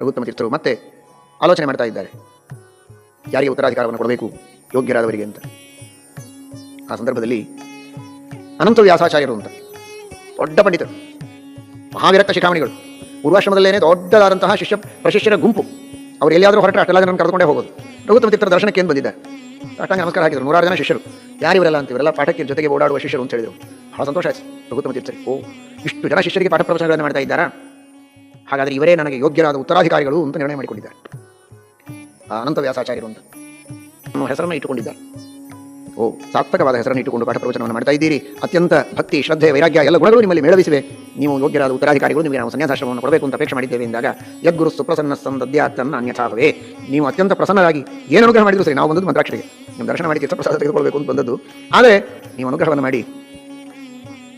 ರಘುತ್ತಮ ತೀರ್ಥರು ಮತ್ತೆ ಆಲೋಚನೆ ಮಾಡ್ತಾ ಇದ್ದಾರೆ. ಯಾರಿಗೆ ಉತ್ತರಾಧಿಕಾರವನ್ನು ಕೊಡಬೇಕು? ಯೋಗ್ಯರಾದವರಿಗೆ ಅಂತ. ಆ ಸಂದರ್ಭದಲ್ಲಿ ಅನಂತ ವ್ಯಾಸಾಚಾರ್ಯರು ಅಂತ. ದೊಡ್ಡ ಪಂಡಿತರು. ಮಹಾವಿರಕ್ತ ಶಿಖಾಮಣಿಗಳು. ಪೂರ್ವಾಶ್ರಮದಲ್ಲೇನೆ ದೊಡ್ಡದಾದಂತಹ ಶಿಷ್ಯ ಪ್ರಶಿಷ್ಯರ ಗುಂಪು. ಅವರು ಎಲ್ಲಿಯಾದರೂ ಹೊರಟರೆ ಅಷ್ಟೆಲ್ಲ ಜನ ಕರೆದುಕೊಂಡೇ ಹೋಗೋದು. ರಘುತ್ತಮ ತೀರ್ಥರ ದರ್ಶನಕ್ಕೆ ಏನು ಬಂದಿದ್ದಾರೆ ಅಷ್ಟಾಂಗ ನಮಸ್ಕಾರ ಹಾಕಿದ್ರು. ನೂರಾರು ಜನ ಶಿಷ್ಯರು. ಯಾರಿವರಲ್ಲ ಅಂತ ಇವರೆಲ್ಲ ಪಾಠಕ್ಕೆ ಜೊತೆಗೆ ಓಡಾಡುವ ಶಿಷ್ಯರು ಅಂತ ಹೇಳಿದರು. ಬಹಳ ಸಂತೋಷ ಆಯ್ತು. ರಘುತ್ತಮ ತೀರ್ಥರಿಗೆ. ಓ, ಇಷ್ಟು ಜನ ಶಿಷ್ಯರಿಗೆ ಪಾಠ ಪ್ರವಚನಗಳನ್ನು ಮಾಡ್ತಾ ಇದ್ದಾರಾ? ಹಾಗಾದರೆ ಇವರೇ ನನಗೆ ಯೋಗ್ಯರಾದ ಉತ್ತರಾಧಿಕಾರಿಗಳು ಅಂತ ನಿರ್ಣಯ ಮಾಡಿಕೊಂಡಿದ್ದಾರೆ. ಅನಂತ ವ್ಯಾಸಾಚಾರ್ಯರು ಅಂತ. ಹೆಸರನ್ನು ಇಟ್ಟುಕೊಂಡಿದ್ದಾರೆ. ಓ ಸಾರ್ಥಕವಾದ ಹೆಸರನ್ನು ಇಟ್ಟುಕೊಂಡು ಪಾಠ ಪ್ರವಚನವನ್ನು ಮಾಡ್ತಾ ಇದ್ದೀರಿ. ಅತ್ಯಂತ ಭಕ್ತಿ, ಶ್ರದ್ಧೆ, ವೈರಾಗ್ಯ ಎಲ್ಲ ಗುಣಗಳು ನಿಮ್ಮಲ್ಲಿ ಮೇಳವಿಸಿವೆ. ನೀವು ಯೋಗ್ಯರಾದ ಉತ್ತರಾಧಿಕಾರಿಗಳು, ನಿಮಗೆ ನಾವು ಸನ್ಯಾಸಾಶ್ರಮವನ್ನು ಕೊಡಬೇಕು ಅಂತ ಅಪೇಕ್ಷೆ ಮಾಡಿದ್ದೇವೆ ಎಂದಾಗ, ಯದ್ಗುರು ಸುಪ್ರಸನ್ನ ಸಂದದ್ಯಾತನ್ನ ಅನ್ಯಥಾಭವೇ ನೀವು ಅತ್ಯಂತ ಪ್ರಸನ್ನರಾಗಿ ಏನು ಅನುಗ್ರಹ ಮಾಡಿದ್ರು ಸರಿ, ನಾವು ಬಂದದ್ದು ಮಂತ್ರಾಕ್ಷರಿಗೆ. ನಿಮ್ಮ ದರ್ಶನ ಮಾಡಿ ಚಿತ್ರಪ್ರಸಾದ ತೆಗೆದುಕೊಳ್ಬೇಕು ಅಂತ ಬಂದದ್ದು. ಆದರೆ, ನೀವು ಅನುಗ್ರಹವನ್ನು ಮಾಡಿ.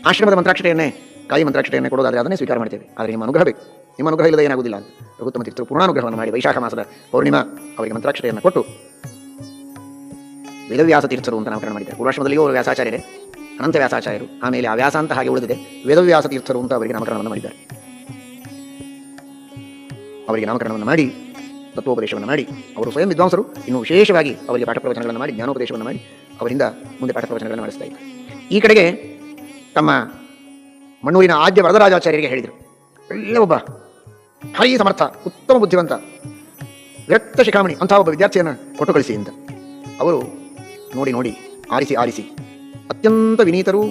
ಆಶ್ರಮದ ಮಂತ್ರಾಕ್ಷತೆಯನ್ನೇ, ಕಾಯಿ ಮಂತ್ರಾಕ್ಷತೆಯನ್ನೇ ಕೊಡೋದಾದರೆ ಅದನ್ನೇ ಸ್ವೀಕಾರ ಮಾಡ್ತೇವೆ. ಆದರೆ ನಿಮ್ಮ ಅನುಗ್ರಹ ಬೇಕು. ನಿಮ್ಮ ಅನುಗ್ರಹ ಇಲ್ಲದೆ ಏನಾಗುವುದಿಲ್ಲ ಅಂತ. ರಘುತ್ತಮ ತೀರ್ಥರು ಪೂರ್ಣಾನುಗ್ರಹವನ್ನು ಮಾಡಿ ವೈಶಾಖ ಮಾಸದ ಪೌರ್ಣಿಮಾ ಅವರಿಗೆ ಮಂತ್ರಾಕ್ಷತೆಯನ್ನು ಕೊಟ್ಟು ವೇದವ್ಯಾಸ ತೀರ್ಥರು ಅಂತ ನಾಮಕರಣ ಮಾಡಿದ್ದಾರೆ. ಪೂರ್ವಾಶ್ರಮದಲ್ಲಿಯೂ ಅವರು ವ್ಯಾಸಾಚಾರ್ಯರೇ, ಅನಂತ ವ್ಯಾಸಾಚಾರ್ಯರು. ಆಮೇಲೆ ಆ ವ್ಯಾಸ ಅಂತ ಹಾಗೆ ಉಳಿದಿದೆ. ವೇದವ್ಯಾಸ ತೀರ್ಥರು ಅಂತ ಅವರಿಗೆ ನಾಮಕರಣವನ್ನು ಮಾಡಿದ್ದಾರೆ. ಅವರಿಗೆ ನಾಮಕರಣವನ್ನು ಮಾಡಿ, ತತ್ವೋಪದೇಶವನ್ನು ಮಾಡಿ, ಅವರು ಸ್ವಯಂ ವಿದ್ವಾಂಸರು. ಇನ್ನು ವಿಶೇಷವಾಗಿ ಅವರಿಗೆ ಪಾಠ ಪ್ರವಚನಗಳನ್ನು ಮಾಡಿ, ಜ್ಞಾನೋಪದೇಶವನ್ನು ಮಾಡಿ, ಅವರಿಂದ ಮುಂದೆ ಪಾಠ ಪ್ರವಚನಗಳನ್ನು ನಡೆಸ್ತಾ ಈ ಕಡೆಗೆ ತಮ್ಮ ಮಣ್ಣೂರಿನ ಆದ್ಯ ವರದರಾಜಾಚಾರ್ಯರಿಗೆ ಹೇಳಿದರು. ಒಳ್ಳೆ ಒಬ್ಬ ಭಾರೀ ಸಮರ್ಥ, ಉತ್ತಮ ಬುದ್ಧಿವಂತ. ವಿರಕ್ತ ಶಿಖಾಮಣಿ ಅಂತಹ ಒಬ್ಬ ವಿದ್ಯಾರ್ಥಿಯನ್ನು ಕೊಟ್ಟು ಕಳಿಸಿ ಅಂತ ಅವರು ನೋಡಿ ನೋಡಿ, ಆರಿಸಿ ಆರಿಸಿ. ಅತ್ಯಂತ ವಿನೀತರು,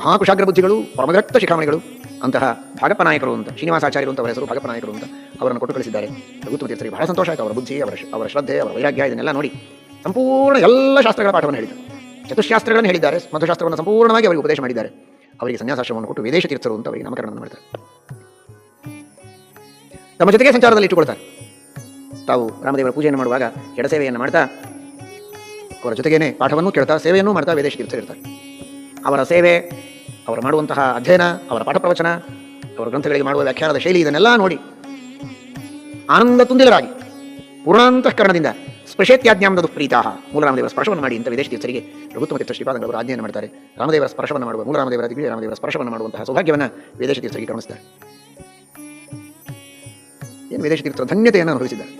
ಮಹಾಕುಶಾಗ್ರ ಬುದ್ಧಿಗಳು ಪರಮವಿರಕ್ತ ಶಿಖಾಮಣಿಗಳು, ಅಂತಹ ಭಾಗಪ್ಪ ನಾಯಕರು ಅಂತ, ಶ್ರೀನಿವಾಸಾಚಾರ್ಯರು ಅಂತ ಅವರ ಹೆಸರು ಭಾಗಪ್ಪ ನಾಯಕರು ಅಂತ ಅವರನ್ನು ಕೊಟ್ಟು ಕಳಿಸಿದ್ದಾರೆ ಉತ್ತಮ ತೀರ್ಥರಿಗೆ ಬಹಳ ಸಂತೋಷ ಆಯಿತು ಅವರ ಬುದ್ಧಿ, ಅವರ ಅವರ ಶ್ರದ್ಧೆ, ಅವರ ವೈರಾಗ್ಯ, ಇದನ್ನೆಲ್ಲ ನೋಡಿ. ಸಂಪೂರ್ಣ ಎಲ್ಲ ಶಾಸ್ತ್ರಗಳ ಪಾಠವನ್ನು ಹೇಳಿದರು ಚತುಶಾಸ್ತ್ರಗಳನ್ನು ಹೇಳಿದ್ದಾರೆ ಮಧುಶಾಸ್ತ್ರವನ್ನು ಸಂಪೂರ್ಣವಾಗಿ ಅವರಿಗೆ ಉಪದೇಶ ಮಾಡಿದ್ದಾರೆ. ಅವರಿಗೆ ಸನ್ಯಾಸಾಶ್ರಮವನ್ನು ಕೊಟ್ಟು ವಿದೇಶ ತೀರ್ಥರು ಅಂತ ಅವರಿಗೆ ನಾಮಕರಣವನ್ನು ಮಾಡ್ತಾರೆ. ತಮ್ಮ ಜೊತೆಗೆ ಸಂಚಾರದಲ್ಲಿ ಇಟ್ಟುಕೊಳ್ತಾರೆ ತಾವು ರಾಮದೇವರ ಪೂಜೆಯನ್ನು ಮಾಡುವಾಗ ಎಡಸೇವೆಯನ್ನು ಮಾಡ್ತಾ, ಅವರ ಜೊತೆಗೇನೆ ಪಾಠವನ್ನು ಕೇಳ್ತಾ, ಸೇವೆಯನ್ನು ಮಾಡ್ತಾ ವೇದೇಶ ಇರ್ತಾರೆ ಅವರ ಸೇವೆ, ಅವರು ಮಾಡುವಂತಹ ಅಧ್ಯಯನ, ಅವರ ಪಾಠ ಪ್ರವಚನ, ಅವರ ಗ್ರಂಥಗಳಿಗೆ ಮಾಡುವ ವ್ಯಾಖ್ಯಾನದ ಶೈಲಿ ಇದನ್ನೆಲ್ಲ ನೋಡಿ ಆನಂದ ತುಂದಿಲರಾಗಿ ಪೂರ್ಣಾಂತಃಕರಣದಿಂದ ಸ್ಪೃಶೇತ್ಯಾಜ್ಞಾನದ ಪ್ರೀತಾ ಮೂಲರಾಮದೇವರ ಸ್ಪರ್ಶವನ್ನು ಮಾಡಿ ಅಂತ ವಿದೇಶ ತೀರ್ಥರಿಗೆ ರಘುತ್ತಮ ತೀರ್ಥ ಶ್ರೀಪಾದಂಗಳವರು ಆಜ್ಞೆಯನ್ನು ಮಾಡ್ತಾರೆ. ರಾಮದೇವರ ಸ್ಪರ್ಶವನ್ನು ಮಾಡುವ ಮೂಲರಾಮದೇವರ ದಿವ್ಯ ರಾಮದೇವರ ಸ್ಪರ್ಶವನ್ನು ಮಾಡುವಂತಹ ಸೌಭಾಗ್ಯವನ್ನು ವಿದೇಶ ತೀರ್ಥರಿಗೆ ಕರುಣಿಸ್ತಾರೆ ಏನು ವಿದೇಶ ತೀರ್ಥ ಧನ್ಯತೆಯನ್ನು ಅನುಭವಿಸಿದ್ದಾರೆ.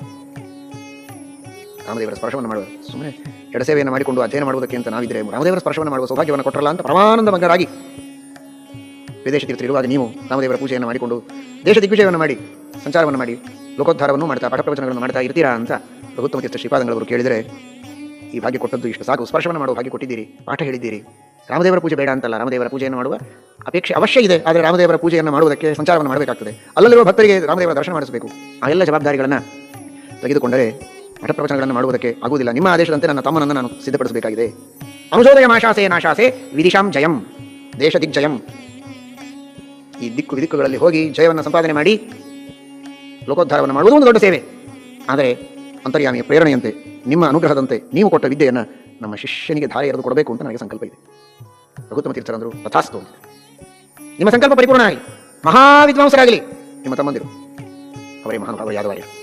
ರಾಮದೇವರ ಸ್ಪರ್ಶವನ್ನು ಮಾಡುವ ಸುಮ್ಮನೆ ಎಡಸೇವೆಯನ್ನು ಮಾಡಿಕೊಂಡು ಅಧ್ಯಯನ ಮಾಡುವುದಕ್ಕೆ ಅಂತ ನಾವಿದ್ರೆ ರಾಮದೇವರ ಸ್ಪರ್ಶವನ್ನು ಮಾಡುವ ಸೌಭಾಗ್ಯವನ್ನು ಕೊಟ್ಟರಲ್ಲ ಅಂತ ಪರಮಾನಂದ ಮಂಗರಾಗಿ ವಿದೇಶ ತೀರ್ಥರಿರುವಾಗ ನೀವು ರಾಮದೇವರ ಪೂಜೆಯನ್ನು ಮಾಡಿಕೊಂಡು ದೇಶ ದಿಗ್ವಿಜಯವನ್ನು ಮಾಡಿ, ಸಂಚಾರವನ್ನು ಮಾಡಿ, ಲೋಕೋದ್ಧಾರವನ್ನು ಮಾಡ್ತಾ ಪಠ ಪ್ರವಚನಗಳನ್ನು ಮಾಡ್ತಾ ಇರ್ತೀರಾ ಅಂತ ರಘುತ್ತಮ ತೀರ್ಥ ಶ್ರೀಪಾದಂಗಳವರು ಕೇಳಿದರೆ, ಈ ಭಾಗ್ಯ ಕೊಟ್ಟದ್ದು ಇಷ್ಟು ಸಾಕು. ಸ್ಪರ್ಶವನ್ನು ಮಾಡುವ ಭಾಗ್ಯ ಕೊಟ್ಟಿದ್ದೀರಿ, ಪಾಠ ಹೇಳಿದ್ದೀರಿ. ರಾಮದೇವರ ಪೂಜೆ ಬೇಡ ಅಂತಲ್ಲ, ರಾಮದೇವರ ಪೂಜೆಯನ್ನು ಮಾಡುವ ಅಪೇಕ್ಷೆ ಅವಶ್ಯ ಇದೆ, ಆದರೆ ರಾಮದೇವರ ಪೂಜೆಯನ್ನು ಮಾಡುವುದಕ್ಕೆ ಸಂಚಾರವನ್ನು ಮಾಡಬೇಕಾಗ್ತದೆ. ಅಲ್ಲಲ್ಲಿರುವ ಭಕ್ತರಿಗೆ ರಾಮದೇವರ ದರ್ಶನ ಮಾಡಿಸಬೇಕು. ಆ ಎಲ್ಲ ಜವಾಬ್ದಾರಿಗಳನ್ನು ತೆಗೆದುಕೊಂಡರೆ ಮಠ ಪ್ರವಚನಗಳನ್ನು ಮಾಡುವುದಕ್ಕೆ ಆಗುವುದಿಲ್ಲ. ನಿಮ್ಮ ಆದೇಶದಂತೆ ನನ್ನ ತಮ್ಮನನ್ನು ನಾನು ಸಿದ್ಧಪಡಿಸಬೇಕಾಗಿದೆ. ಅನುಶೋದಯ ಮಾಶಾಸೆ ನಾಶಾಸೆ ವಿದಿಶಾಂ ಜಯಂ, ದೇಶ ದಿಗ್ಜಯಂ. ಈ ದಿಕ್ಕು ವಿದಿಕ್ಕುಗಳಲ್ಲಿ ಹೋಗಿ ಜಯವನ್ನು ಸಂಪಾದನೆ ಮಾಡಿ ಲೋಕೋದ್ಧಾರವನ್ನು ಮಾಡುವುದು ಒಂದು ದೊಡ್ಡ ಸೇವೆ. ಆದರೆ ಅಂತರ್ಯಾಮಿಯ ಪ್ರೇರಣೆಯಂತೆ, ನಿಮ್ಮ ಅನುಗ್ರಹದಂತೆ ನೀವು ಕೊಟ್ಟ ವಿದ್ಯೆಯನ್ನು ನಮ್ಮ ಶಿಷ್ಯನಿಗೆ ಧಾರೆ ಎರೆದು ಕೊಡಬೇಕು ಅಂತ ನನಗೆ ಸಂಕಲ್ಪ ಇದೆ. ರಘುತ್ತಮ ತೀರ್ಥರಂದರು ತಥಾಸ್ತು ಅಂತಿದೆ. ನಿಮ್ಮ ಸಂಕಲ್ಪ ಪರಿಪೂರ್ಣ ಆಗಲಿ ಮಹಾವಿದ್ವಾಂಸರಾಗಲಿ. ನಿಮ್ಮ ತಮ್ಮಂದಿರು. ಅವರೇ ಮಹಾನುಭಾವರು ಯಾದವಾರ್ಯರು